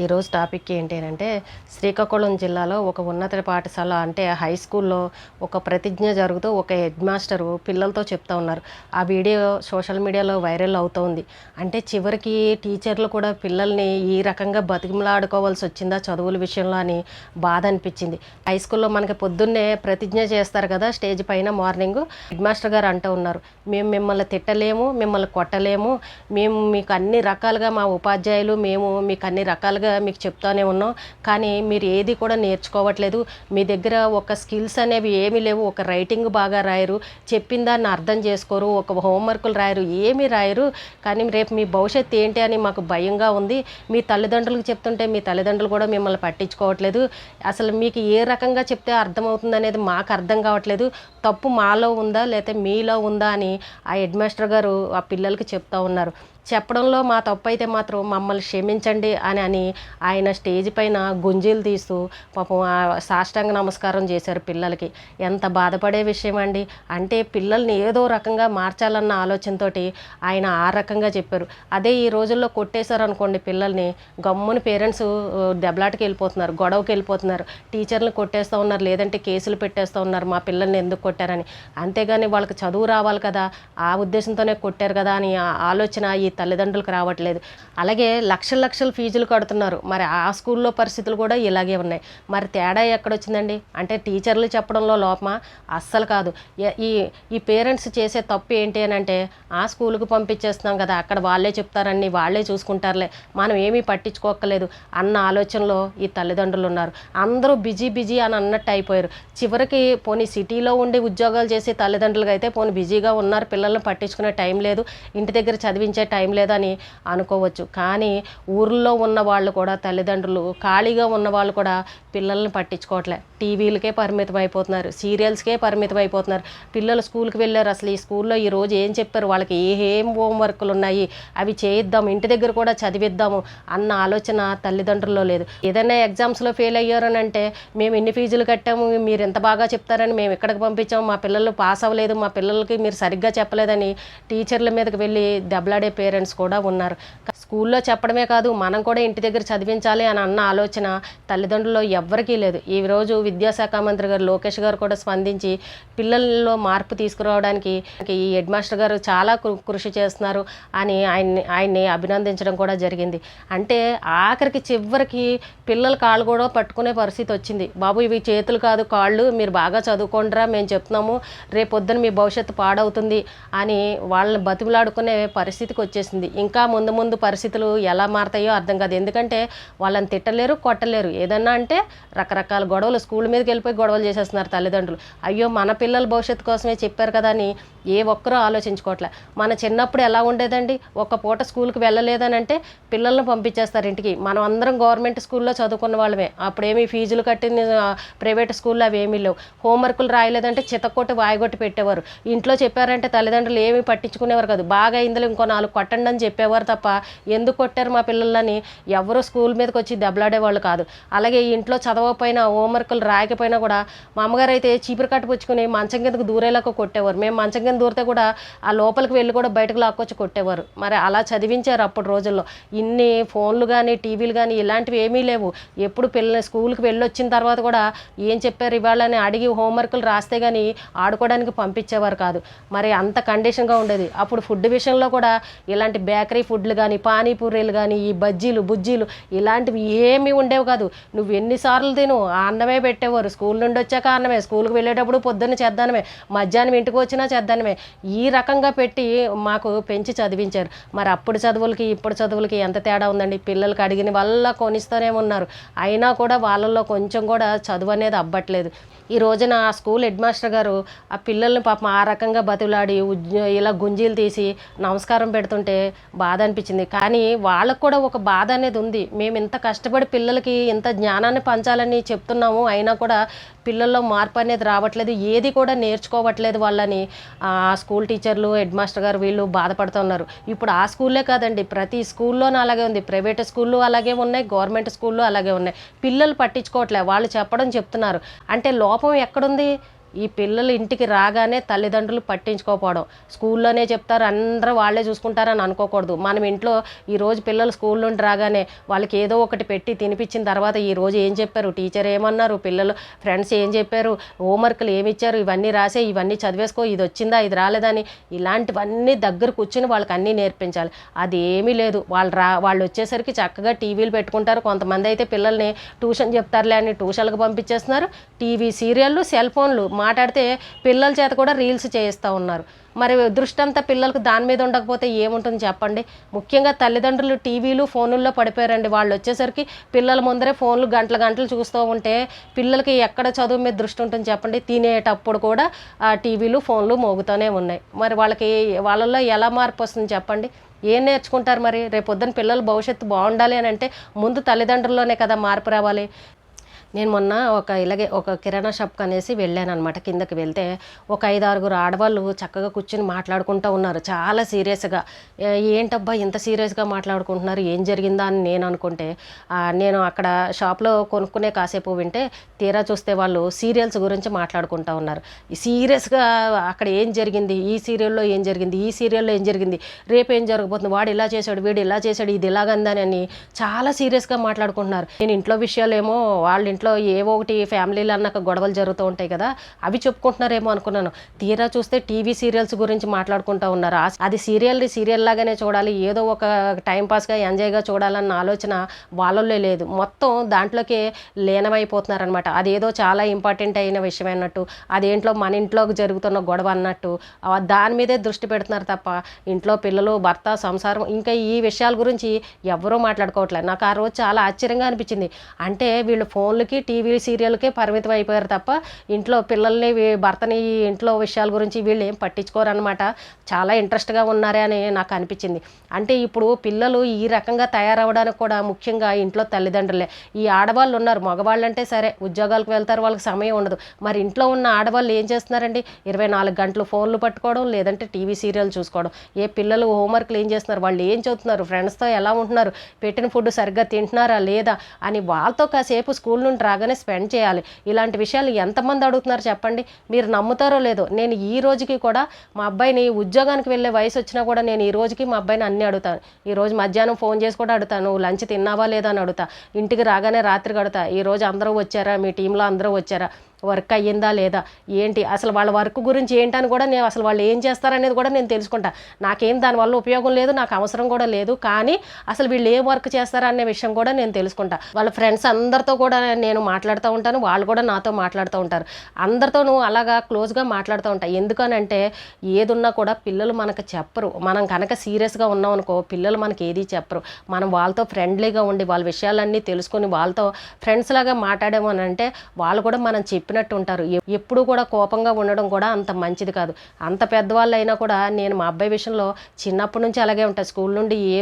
ఈరోజు టాపిక్ ఏంటి అంటే శ్రీకాకుళం జిల్లాలో ఒక ఉన్నత పాఠశాల అంటే హై స్కూల్లో ఒక ప్రతిజ్ఞ జరుగుతూ ఒక హెడ్ మాస్టరు పిల్లలతో చెప్తా ఉన్నారు. ఆ వీడియో సోషల్ మీడియాలో వైరల్ అవుతోంది. అంటే చివరికి టీచర్లు కూడా పిల్లల్ని ఈ రకంగా బతికిమలాడుకోవాల్సి వచ్చిందా చదువుల విషయంలో అని బాధ అనిపించింది. హై స్కూల్లో మనకి పొద్దున్నే ప్రతిజ్ఞ చేస్తారు కదా స్టేజ్ పైన మార్నింగ్ హెడ్ మాస్టర్ గారు అంటూ ఉన్నారు. మేము మిమ్మల్ని తిట్టలేము మిమ్మల్ని కొట్టలేము మేము మీకు అన్ని రకాలుగా మా ఉపాధ్యాయులు మేము మీకు అన్ని రకాలుగా మీకు చెప్తానే ఉన్నాం. కానీ మీరు ఏది కూడా నేర్చుకోవట్లేదు. మీ దగ్గర ఒక స్కిల్స్ అనేవి ఏమీ లేవు. ఒక రైటింగ్ బాగా రాయరు. చెప్పిన దాన్ని అర్థం చేసుకోరు. ఒక హోంవర్కులు రాయరు. ఏమీ రాయరు. కానీ రేపు మీ భవిష్యత్తు ఏంటి అని మాకు భయంగా ఉంది. మీ తల్లిదండ్రులకు చెప్తుంటే మీ తల్లిదండ్రులు కూడా మిమ్మల్ని పట్టించుకోవట్లేదు. అసలు మీకు ఏ రకంగా చెప్తే అర్థమవుతుంది అనేది మాకు అర్థం కావట్లేదు. తప్పు మాలో ఉందా? లేకపోతే మీలో ఉందా? అని ఆ హెడ్ మాస్టర్ గారు ఆ పిల్లలకి చెప్తా ఉన్నారు. చెప్పడంలో మా తప్పు అయితే మాత్రం మమ్మల్ని క్షమించండి అని అని ఆయన స్టేజ్ పైన గుంజీలు తీస్తూ పాపం సాష్టాంగ నమస్కారం చేశారు పిల్లలకి. ఎంత బాధపడే విషయం అండి. అంటే పిల్లల్ని ఏదో రకంగా మార్చాలన్న ఆలోచనతోటి ఆయన ఆ రకంగా చెప్పారు. అదే ఈ రోజుల్లో కొట్టేశారు అనుకోండి పిల్లల్ని గమ్మున పేరెంట్స్ దెబ్బలాటకి వెళ్ళిపోతున్నారు గొడవకి వెళ్ళిపోతున్నారు టీచర్లు కొట్టేస్తూ ఉన్నారు లేదంటే కేసులు పెట్టేస్తూ ఉన్నారు మా పిల్లల్ని ఎందుకు కొట్టారని. అంతేగాని వాళ్ళకి చదువు రావాలి కదా ఆ ఉద్దేశంతోనే కొట్టారు కదా అని ఆలోచన ఈ తల్లిదండ్రులకు రావట్లేదు. అలాగే లక్షల లక్షల ఫీజులు కడుతున్నారు. మరి ఆ స్కూల్లో పరిస్థితులు కూడా ఇలాగే ఉన్నాయి. మరి తేడా ఎక్కడొచ్చిందండి? అంటే టీచర్లు చెప్పడంలో లోపమా? అస్సలు కాదు. ఈ ఈ పేరెంట్స్ చేసే తప్పు ఏంటి అని అంటే ఆ స్కూల్కి పంపించేస్తున్నాం కదా అక్కడ వాళ్ళే చెప్తారని వాళ్ళే చూసుకుంటారులే. మనం ఏమీ పట్టించుకోకలేదు అన్న ఆలోచనలో ఈ తల్లిదండ్రులు ఉన్నారు. అందరూ బిజీ బిజీ అని అన్నట్టు అయిపోయారు. చివరికి పోనీ సిటీలో ఉండి ఉద్యోగాలు చేసే తల్లిదండ్రులుగా అయితే పోనీ బిజీగా ఉన్నారు. పిల్లల్ని పట్టించుకునే టైం లేదు. ఇంటి దగ్గర చదివించే టైం లేదని అనుకోవచ్చు. కానీ ఊర్లో ఉన్న వాళ్ళు కూడా తల్లిదండ్రులు ఖాళీగా ఉన్న వాళ్ళు కూడా పిల్లల్ని పట్టించుకోవట్లే. టీవీలకే పరిమితం అయిపోతున్నారు సీరియల్స్కే పరిమితం అయిపోతున్నారు పిల్లలు స్కూల్కి వెళ్ళారు అసలు ఈ స్కూల్లో ఈ రోజు ఏం చెప్పారు? వాళ్ళకి ఏం హోంవర్క్లు ఉన్నాయి అవి చేయిద్దాం ఇంటి దగ్గర కూడా చదివిద్దాము అన్న ఆలోచన తల్లిదండ్రుల్లో లేదు. ఏదైనా ఎగ్జామ్స్లో ఫెయిల్ అయ్యారని అంటే మేము ఇన్ని ఫీజులు కట్టాము? మీరు ఎంత బాగా చెప్తారని మేము ఇక్కడికి పంపించాము? మా పిల్లలు పాస్ అవ్వలేదు మా పిల్లలకి మీరు సరిగ్గా చెప్పలేదని టీచర్ల మీదకి వెళ్ళి దెబ్బలాడే పేరెంట్స్ కూడా ఉన్నారు. స్కూల్లో చెప్పడమే కాదు మనం కూడా ఇంటి దగ్గర చదివించాలి అని అన్న ఆలోచన తల్లిదండ్రుల్లో ఎవ్వరికీ లేదు. ఈ రోజు విద్యాశాఖ మంత్రి గారు లోకేష్ గారు కూడా స్పందించి పిల్లల్లో మార్పు తీసుకురావడానికి ఈ హెడ్ మాస్టర్ గారు చాలా కృ- కృషి చేస్తున్నారు అని ఆయన్ని ఆయన్ని అభినందించడం కూడా జరిగింది. అంటే ఆఖరికి చివరికి పిల్లల కాళ్ళు కూడా పట్టుకునే పరిస్థితి వచ్చింది. బాబు ఇవి చేతులు కాదు కాళ్ళు మీరు బాగా చదువుకోండిరా మేము చెప్తున్నాము రేపొద్దున మీ భవిష్యత్తు పాడవుతుంది అని వాళ్ళని బతిమలాడుకునే పరిస్థితికి వచ్చేసింది. ఇంకా ముందు ముందు పరిస్థితులు ఎలా మారతాయో అర్థం కాదు. ఎందుకంటే వాళ్ళని తిట్టలేరు కొట్టలేరు. ఏదన్నా అంటే రకరకాల గొడవలు స్కూల్ స్కూల్ మీదకి వెళ్ళిపోయి గొడవలు చేసేస్తున్నారు తల్లిదండ్రులు. అయ్యో మన పిల్లల భవిష్యత్తు కోసమే చెప్పారు కదా అని ఏ ఒక్కరూ ఆలోచించుకోవట్లే. మన చిన్నప్పుడు ఎలా ఉండేదండి? ఒక పూట స్కూల్కి వెళ్ళలేదని అంటే పిల్లల్ని పంపించేస్తారు ఇంటికి. మనం అందరం గవర్నమెంట్ స్కూల్లో చదువుకున్న వాళ్ళమే. అప్పుడేమీ ఫీజులు కట్టిన ప్రైవేట్ స్కూల్లో అవి ఏమీ లేవు. హోంవర్కులు రాయలేదంటే చితక్కొట్టి వాయిగొట్టి పెట్టేవారు. ఇంట్లో చెప్పారంటే తల్లిదండ్రులు ఏమీ పట్టించుకునేవారు కాదు. బాగా ఇందులో ఇంకో నాలుగు కొట్టండి అని చెప్పేవారు తప్ప ఎందుకు కొట్టారు మా పిల్లలని? ఎవరు స్కూల్ మీదకి వచ్చి దెబ్బలాడేవాళ్ళు కాదు. అలాగే ఇంట్లో చదవకపోయినా హోంవర్కులు రాయకపోయినా కూడా మా అమ్మగారు అయితే చీపురు కట్టు పుచ్చుకుని మంచం కిందకు దూరేలాగా కొట్టేవారు. మేము మంచం కింద దూరితే కూడా ఆ లోపలికి వెళ్ళి కూడా బయటకు లాక్కొచ్చి కొట్టేవారు. మరి అలా చదివించారు అప్పుడు రోజుల్లో. ఇన్ని ఫోన్లు కానీ టీవీలు కానీ ఇలాంటివి ఏమీ లేవు. ఎప్పుడు పిల్లలు స్కూల్కి వెళ్ళొచ్చిన తర్వాత కూడా ఏం చెప్పారు ఇవాళ అని అడిగి హోంవర్క్లు రాస్తే కానీ ఆడుకోవడానికి పంపించేవారు కాదు. మరి అంత కండిషన్గా ఉండేది. అప్పుడు ఫుడ్ విషయంలో కూడా ఇలాంటి బేకరీ ఫుడ్లు కానీ పానీపూరీలు కానీ ఈ బజ్జీలు బుజ్జీలు ఇలాంటివి ఏమీ ఉండేవి కాదు. నువ్వు ఎన్నిసార్లు తిను ఆ అన్నమే పెట్టేవారు. స్కూల్ నుండి వచ్చాక అన్నమే స్కూల్కి వెళ్ళేటప్పుడు పొద్దున్న చేద్దానమే. మధ్యాహ్నం ఇంటికి వచ్చినా చేద్దానమే. ఈ రకంగా పెట్టి మాకు పెంచి చదివించారు. మరి అప్పుడు చదువులకి ఇప్పుడు చదువులకి ఎంత తేడా ఉందండి? పిల్లలకి అడిగిన వల్ల కొనిస్తూనే ఉన్నారు. అయినా కూడా వాళ్ళల్లో కొంచెం కూడా చదువు అనేది అబ్బట్లేదు. ఈ రోజున ఆ స్కూల్ హెడ్ మాస్టర్ గారు ఆ పిల్లల్ని పాపం ఆ రకంగా బతిలాడి ఇలా గుంజీలు తీసి నమస్కారం పెడుతుంటే బాధ అనిపించింది. కానీ వాళ్ళకు కూడా ఒక బాధ అనేది ఉంది. మేము ఇంత కష్టపడి పిల్లలకి ఇంత జ్ఞానాన్ని పంచాలని చెప్తున్నాము. అయినా కూడా పిల్లల్లో మార్పు అనేది రావట్లేదు. ఏది కూడా నేర్చుకోవట్లేదు వాళ్ళని. ఆ స్కూల్ టీచర్లు హెడ్ మాస్టర్ గారు వీళ్ళు బాధపడుతున్నారు ఇప్పుడు ఆ స్కూల్లే కాదండి. ప్రతి స్కూల్లోనూ అలాగే ఉంది. ప్రైవేట్ స్కూళ్ళు అలాగే ఉన్నాయి. గవర్నమెంట్ స్కూళ్ళు అలాగే ఉన్నాయి. పిల్లలు పట్టించుకోవట్లే. వాళ్ళు చెప్పడం చెప్తున్నారు. అంటే లోపం ఎక్కడుంది? ఈ పిల్లలు ఇంటికి రాగానే తల్లిదండ్రులు పట్టించుకోకపోవడం. స్కూల్లోనే చెప్తారు అందరూ వాళ్ళే చూసుకుంటారని అనుకోకూడదు. మనం ఇంట్లో ఈరోజు పిల్లలు స్కూల్ నుండి రాగానే వాళ్ళకి ఏదో ఒకటి పెట్టి తినిపించిన తర్వాత ఈ రోజు ఏం చెప్పారు? టీచర్ ఏమన్నారు? పిల్లలు ఫ్రెండ్స్ ఏం చెప్పారు? హోంవర్క్లు ఏమి ఇచ్చారు? ఇవన్నీ రాసే ఇవన్నీ చదివేసుకో ఇది వచ్చిందా ఇది రాలేదని ఇలాంటివన్నీ దగ్గర కూర్చుని వాళ్ళకి అన్నీ నేర్పించాలి. అది ఏమీ లేదు. వాళ్ళు రా వాళ్ళు వచ్చేసరికి చక్కగా టీవీలు పెట్టుకుంటారు. కొంతమంది అయితే పిల్లల్ని ట్యూషన్ చెప్తారులే అని ట్యూషన్లకు పంపించేస్తున్నారు. టీవీ సీరియళ్ళు సెల్ ఫోన్లు. మాట్లాడితే పిల్లల చేత కూడా రీల్స్ చేయిస్తూ ఉన్నారు. మరి దృష్టంతా పిల్లలకు దాని మీద ఉండకపోతే ఏముంటుంది చెప్పండి? ముఖ్యంగా తల్లిదండ్రులు టీవీలు ఫోనుల్లో పడిపోయారండి. వాళ్ళు వచ్చేసరికి పిల్లల ముందరే ఫోన్లు గంటల గంటలు చూస్తూ ఉంటే పిల్లలకి ఎక్కడ చదువు మీద దృష్టి ఉంటుంది చెప్పండి? తినేటప్పుడు కూడా ఆ టీవీలు ఫోన్లు మోగుతూనే ఉన్నాయి. మరి వాళ్ళకి వాళ్ళల్లో ఎలా మార్పు వస్తుంది చెప్పండి? ఏం నేర్చుకుంటారు మరి? రేపొద్దున పిల్లల భవిష్యత్తు బాగుండాలి అని అంటే ముందు తల్లిదండ్రుల్లోనే కదా మార్పు రావాలి. నేను మొన్న ఒక ఇలాగే ఒక కిరాణా షాప్ అనేసి వెళ్ళాను అనమాట కిందకి వెళ్తే ఒక ఐదు ఆరుగురు ఆడవాళ్ళు చక్కగా కూర్చుని మాట్లాడుకుంటూ ఉన్నారు. చాలా సీరియస్గా. ఏంటబ్బా ఇంత సీరియస్గా మాట్లాడుకుంటున్నారు? ఏం జరిగిందా అని నేను అనుకుంటే నేను అక్కడ షాప్లో కొనుక్కునే కాసేపు వింటే తీరా చూస్తే వాళ్ళు సీరియల్స్ గురించి మాట్లాడుకుంటూ ఉన్నారు. సీరియస్గా అక్కడ ఏం జరిగింది? ఈ సీరియల్లో ఏం జరిగింది? ఈ సీరియల్లో ఏం జరిగింది? రేపు ఏం జరగబోతుంది? వాడు ఇలా చేశాడు వీడు ఇలా చేశాడు ఇది ఇలాగందని అని చాలా సీరియస్గా మాట్లాడుకుంటున్నారు. నేను ఇంట్లో విషయాలు ఏమో వాళ్ళ ఇంట్లో ఇంట్లో ఏవో ఒకటి ఫ్యామిలీలో అన్నాక గొడవలు జరుగుతూ ఉంటాయి కదా అవి చెప్పుకుంటున్నారేమో అనుకున్నాను. తీరా చూస్తే టీవీ సీరియల్స్ గురించి మాట్లాడుకుంటూ ఉన్నారు. అది సీరియల్ని సీరియల్ లాగానే చూడాలి ఏదో ఒక టైం పాస్గా ఎంజాయ్గా చూడాలన్న ఆలోచన వాళ్ళల్లో లేదు. మొత్తం దాంట్లోకి లీనమైపోతున్నారనమాట అదేదో చాలా ఇంపార్టెంట్ అయిన విషయం అన్నట్టు అదేంట్లో మన ఇంట్లోకి జరుగుతున్న గొడవ అన్నట్టు దాని మీదే దృష్టి పెడుతున్నారు తప్ప ఇంట్లో పిల్లలు భర్త సంసారం ఇంకా ఈ విషయాల గురించి ఎవరూ మాట్లాడుకోవట్లేదు. నాకు ఆ రోజు చాలా ఆశ్చర్యంగా అనిపించింది. అంటే వీళ్ళు ఫోన్లకి టీవీ సీరియల్కే పరిమితం అయిపోయారు తప్ప ఇంట్లో పిల్లల్ని భర్తని ఇంట్లో విషయాల గురించి వీళ్ళు ఏం పట్టించుకోరనమాట చాలా ఇంట్రెస్ట్గా ఉన్నారే అని నాకు అనిపించింది. అంటే ఇప్పుడు పిల్లలు ఈ రకంగా తయారవడానికి కూడా ముఖ్యంగా ఇంట్లో తల్లిదండ్రులే. ఈ ఆడవాళ్ళు ఉన్నారు మగవాళ్ళు అంటే సరే ఉద్యోగాలకు వెళ్తారు వాళ్ళకి సమయం ఉండదు. మరి ఇంట్లో ఉన్న ఆడవాళ్ళు ఏం చేస్తున్నారండి? ఇరవై నాలుగు గంటలు ఫోన్లు పట్టుకోవడం లేదంటే టీవీ సీరియల్ చూసుకోవడం. ఏ పిల్లలు హోంవర్క్లు ఏం చేస్తున్నారు? వాళ్ళు ఏం చదువుతున్నారు? ఫ్రెండ్స్తో ఎలా ఉంటున్నారు? పెట్టిన ఫుడ్ సరిగ్గా తింటున్నారా లేదా? అని వాళ్ళతో కాసేపు స్కూల్ నుండి రాగానే స్పెండ్ చేయాలి. ఇలాంటి విషయాలు ఎంతమంది అడుగుతున్నారు చెప్పండి? మీరు నమ్ముతారో లేదో? నేను ఈ రోజుకి కూడా మా అబ్బాయిని ఉద్యోగానికి వెళ్ళే వయసు వచ్చినా కూడా నేను ఈ రోజుకి మా అబ్బాయిని అన్నీ అడుగుతాను. ఈ రోజు మధ్యాహ్నం ఫోన్ చేసి కూడా అడుగుతాను. లంచ్ తిన్నావా లేదా అని అడుగుతా. ఇంటికి రాగానే రాత్రి అడుగుతా ఈ రోజు అందరూ వచ్చారా? మీ టీంలో అందరూ వచ్చారా? వర్క్ అయ్యిందా లేదా? ఏంటి? అసలు వాళ్ళ వర్క్ గురించి ఏంటని కూడా నేను అసలు వాళ్ళు ఏం చేస్తారనేది కూడా నేను తెలుసుకుంటా. నాకేం దానివల్ల ఉపయోగం లేదు నాకు అవసరం కూడా లేదు కానీ అసలు వీళ్ళు ఏ వర్క్ చేస్తారనే విషయం కూడా నేను తెలుసుకుంటా. వాళ్ళ ఫ్రెండ్స్ అందరితో కూడా నేను మాట్లాడుతూ ఉంటాను వాళ్ళు కూడా నాతో మాట్లాడుతూ ఉంటారు. అందరితోనూ అలాగా క్లోజ్గా మాట్లాడుతూ ఉంటా. ఎందుకనంటే ఏదున్నా కూడా పిల్లలు మనకు చెప్పరు. మనం కనుక సీరియస్గా ఉన్నాం అనుకో పిల్లలు మనకి ఏది చెప్పరు. మనం వాళ్ళతో ఫ్రెండ్లీగా ఉండి వాళ్ళ విషయాలన్నీ తెలుసుకొని వాళ్ళతో ఫ్రెండ్స్ లాగా మాట్లాడాము అని అంటే వాళ్ళు కూడా మనం చెప్పినట్టు ఉంటారు ఎప్పుడు ఎప్పుడూ కూడా కోపంగా ఉండడం కూడా అంత మంచిది కాదు. అంత పెద్దవాళ్ళు అయినా కూడా నేను మా అబ్బాయి విషయంలో చిన్నప్పటి నుంచి అలాగే ఉంటాను స్కూల్ నుండి ఏ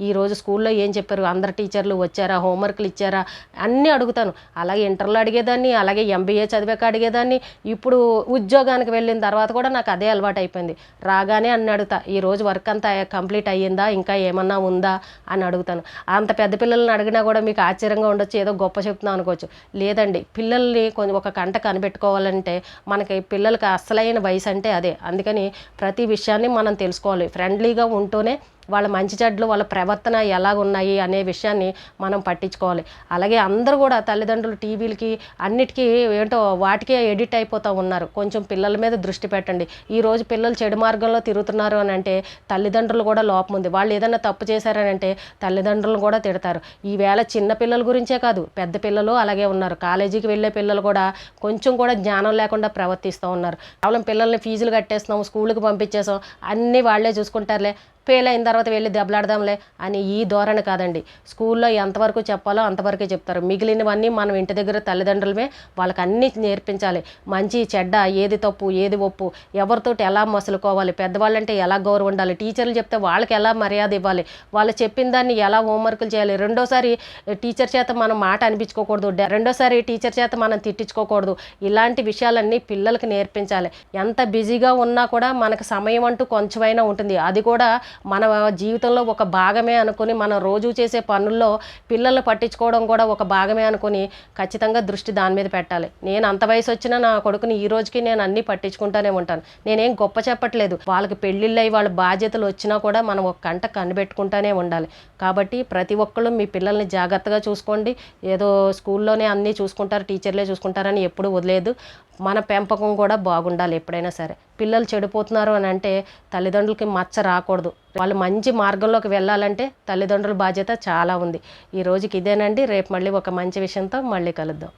ఈ రోజు స్కూల్లో ఏం చెప్పారు? అందరు టీచర్లు వచ్చారా? హోంవర్క్లు ఇచ్చారా? అన్నీ అడుగుతాను. అలాగే ఇంటర్లో అడిగేదాన్ని అలాగే ఎంబీఏ చదివాక అడిగేదాన్ని. ఇప్పుడు ఉద్యోగానికి వెళ్ళిన తర్వాత కూడా నాకు అదే అలవాటు అయిపోయింది. రాగానే అన్ని అడుగుతా. ఈ రోజు వర్క్ అంతా కంప్లీట్ అయ్యిందా? ఇంకా ఏమన్నా ఉందా? అని అడుగుతాను. అంత పెద్ద పిల్లల్ని అడిగినా కూడా మీకు ఆశ్చర్యంగా ఉండొచ్చు. ఏదో గొప్ప చెప్తున్నాం అనుకోవచ్చు. లేదండి పిల్లల్ని కొంచెం ఒక కంట కనిపెట్టుకోవాలంటే మనకి పిల్లలకి అసలైన వయసు అంటే అదే. అందుకని ప్రతి విషయాన్ని మనం తెలుసుకోవాలి. ఫ్రెండ్లీగా ఉంటూనే వాళ్ళ మంచి చెడ్లు వాళ్ళ ప్రవర్తన ఎలా ఉన్నాయి అనే విషయాన్ని మనం పట్టించుకోవాలి. అలాగే అందరూ కూడా తల్లిదండ్రులు టీవీలకి అన్నిటికీ ఏంటో వాటికే ఎడిట్ అయిపోతూ ఉన్నారు. కొంచెం పిల్లల మీద దృష్టి పెట్టండి. ఈ రోజు పిల్లలు చెడు మార్గంలో తిరుగుతున్నారు అని అంటే తల్లిదండ్రులు కూడా లోపం ఉంది. వాళ్ళు ఏదైనా తప్పు చేశారని అంటే తల్లిదండ్రులు కూడా తిడతారు. ఈవేళ చిన్న పిల్లల గురించే కాదు పెద్ద పిల్లలు అలాగే ఉన్నారు. కాలేజీకి వెళ్ళే పిల్లలు కూడా కొంచెం కూడా జ్ఞానం లేకుండా ప్రవర్తిస్తూ ఉన్నారు. కేవలం పిల్లల్ని ఫీజులు కట్టేస్తున్నాం స్కూల్కి పంపించేసాం అన్నీ వాళ్ళే చూసుకుంటారులే. ఫెయిల్ అయిన తర్వాత వెళ్ళి దెబ్బలాడదాంలే అని ఈ ధోరణి కాదండి. స్కూల్లో ఎంతవరకు చెప్పాలో అంతవరకే చెప్తారు. మిగిలినవన్నీ మనం ఇంటి దగ్గర తల్లిదండ్రులమే వాళ్ళకి అన్నీ నేర్పించాలి. మంచి చెడ్డ ఏది తప్పు ఏది ఒప్పు ఎవరితోటి ఎలా మసులుకోవాలి పెద్దవాళ్ళంటే ఎలా గౌరవం ఉండాలి టీచర్లు చెప్తే వాళ్ళకి ఎలా మర్యాద ఇవ్వాలి వాళ్ళు చెప్పిన దాన్ని ఎలా హోంవర్క్లు చేయాలి రెండోసారి టీచర్ చేత మనం మాట అనిపించుకోకూడదు రెండోసారి టీచర్ చేత మనం తిట్టించుకోకూడదు. ఇలాంటి విషయాలన్నీ పిల్లలకి నేర్పించాలి. ఎంత బిజీగా ఉన్నా కూడా మనకు సమయం అంటూ కొంచెమైనా ఉంటుంది. అది కూడా మన జీవితంలో ఒక భాగమే అనుకుని మనం రోజు చేసే పనుల్లో పిల్లల్ని పట్టించుకోవడం కూడా ఒక భాగమే అనుకుని ఖచ్చితంగా దృష్టి దాని మీద పెట్టాలి. నేను అంత వయసు వచ్చినా నా కొడుకుని ఈ రోజుకి నేను అన్నీ పట్టించుకుంటానే ఉంటాను. నేనేం గొప్ప చెప్పట్లేదు. వాళ్ళకి పెళ్ళిళ్ళయి వాళ్ళ బాధ్యతలు వచ్చినా కూడా మనం ఒక కంట కనిపెట్టుకుంటానే ఉండాలి. కాబట్టి ప్రతి ఒక్కళ్ళు మీ పిల్లల్ని జాగ్రత్తగా చూసుకోండి. ఏదో స్కూల్లోనే అన్నీ చూసుకుంటారు టీచర్లే చూసుకుంటారని ఎప్పుడు వదిలేదు. మన పెంపకం కూడా బాగుండాలి ఎప్పుడైనా సరే. పిల్లలు చెడిపోతున్నారు అని అంటే తల్లిదండ్రులకి మచ్చ రాకూడదు. వాళ్ళు మంచి మార్గంలోకి వెళ్ళాలంటే తల్లిదండ్రుల బాధ్యత చాలా ఉంది. ఈ రోజుకి ఇదేనండి. రేపు మళ్ళీ ఒక మంచి విషయంతో మళ్ళీ కలుద్దాం.